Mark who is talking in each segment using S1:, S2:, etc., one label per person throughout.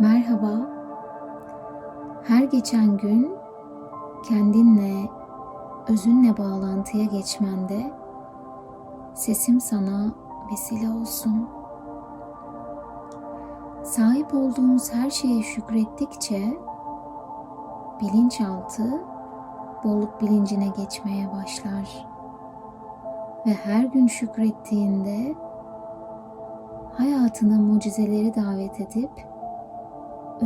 S1: Merhaba. Her geçen gün kendinle, özünle bağlantıya geçmende sesim sana vesile olsun. Sahip olduğumuz her şeye şükrettikçe bilinçaltı bolluk bilincine geçmeye başlar. Ve her gün şükrettiğinde hayatına mucizeleri davet edip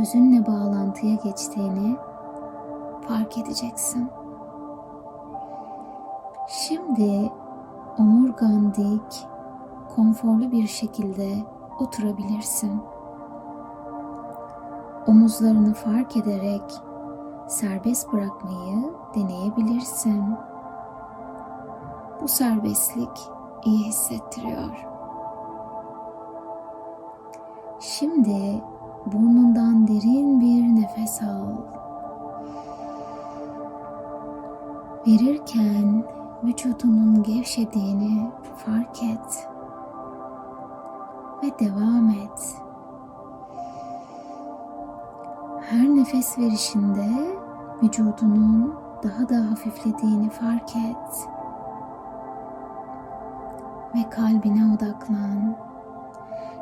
S1: özünle bağlantıya geçtiğini fark edeceksin. Şimdi omurgan dik, konforlu bir şekilde oturabilirsin. Omuzlarını fark ederek serbest bırakmayı deneyebilirsin. Bu serbestlik iyi hissettiriyor. Şimdi burnundan derin bir nefes al. Verirken vücudunun gevşediğini fark et ve devam et. Her nefes verişinde vücudunun daha da hafiflediğini fark et. Ve kalbine odaklan.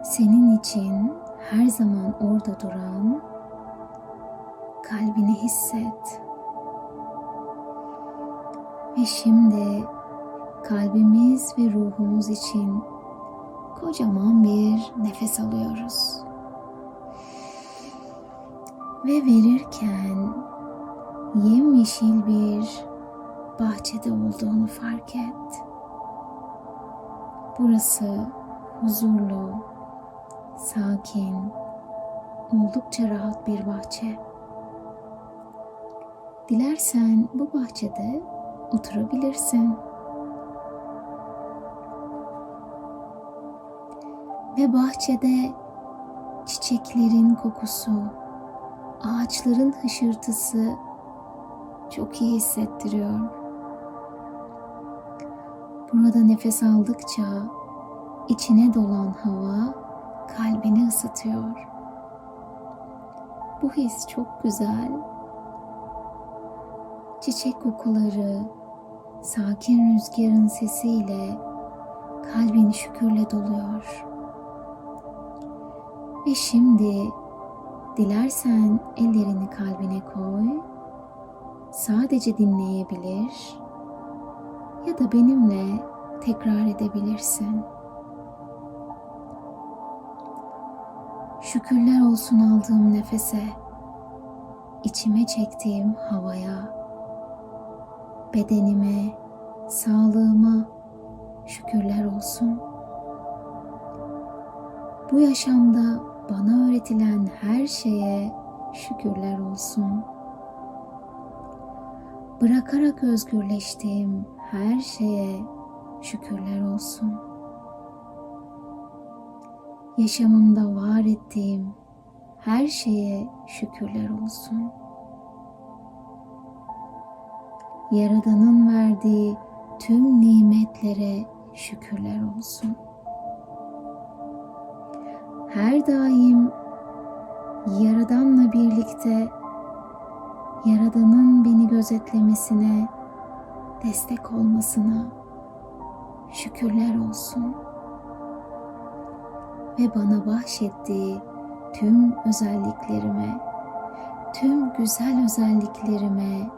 S1: Senin için her zaman orada duran kalbini hisset. Ve şimdi kalbimiz ve ruhumuz için kocaman bir nefes alıyoruz. Ve verirken yemyeşil bir bahçede olduğunu fark et. Burası huzurlu, sakin, oldukça rahat bir bahçe. Dilersen bu bahçede oturabilirsin. Ve bahçede çiçeklerin kokusu, ağaçların hışırtısı çok iyi hissettiriyor. Burada nefes aldıkça içine dolan hava kalbini ısıtıyor. Bu his çok güzel. Çiçek kokuları, sakin rüzgarın sesiyle kalbini şükürle doluyor. Ve şimdi dilersen ellerini kalbine koy. Sadece dinleyebilir ya da benimle tekrar edebilirsin. Şükürler olsun aldığım nefese, içime çektiğim havaya, bedenime, sağlığıma şükürler olsun. Bu yaşamda bana öğretilen her şeye şükürler olsun. Bırakarak özgürleştiğim her şeye şükürler olsun. Yaşamımda var ettiğim her şeye şükürler olsun. Yaradan'ın verdiği tüm nimetlere şükürler olsun. Her daim Yaradan'la birlikte Yaradan'ın beni gözetlemesine, destek olmasına şükürler olsun. Ve bana bahşettiği tüm özelliklerime, tüm güzel özelliklerime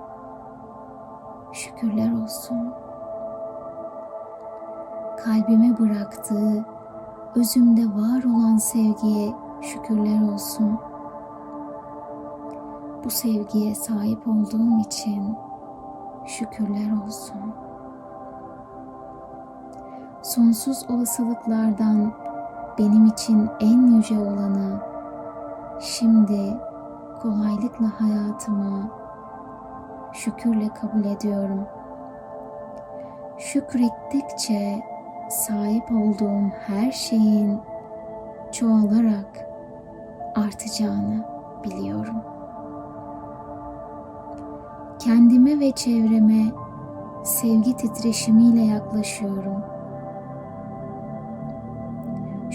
S1: şükürler olsun. Kalbime bıraktığı özümde var olan sevgiye şükürler olsun. Bu sevgiye sahip olduğum için şükürler olsun. Sonsuz olasılıklardan benim için en yüce olanı şimdi kolaylıkla hayatıma şükürle kabul ediyorum. Şükrettikçe sahip olduğum her şeyin çoğalarak artacağını biliyorum. Kendime ve çevreme sevgi titreşimiyle yaklaşıyorum.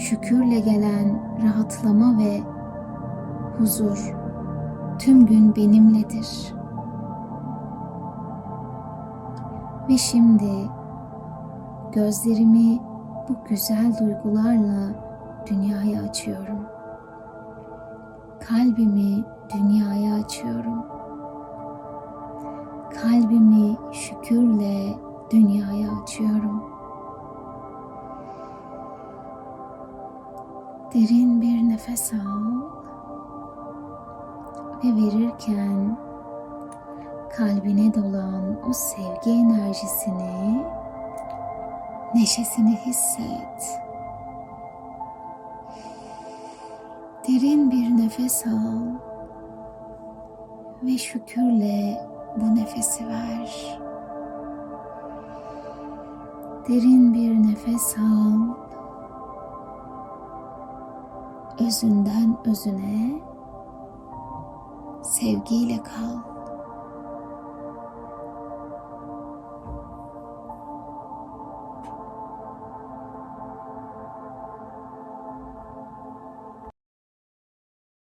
S1: Şükürle gelen rahatlama ve huzur tüm gün benimledir. Ve şimdi gözlerimi bu güzel duygularla dünyaya açıyorum. Kalbimi dünyaya açıyorum. Kalbimi şükürle dünyaya açıyorum. Derin bir nefes al ve verirken kalbine dolan o sevgi enerjisini, neşesini hisset. Derin bir nefes al ve şükürle bu nefesi ver. Derin bir nefes al. Özünden özüne sevgiyle kal.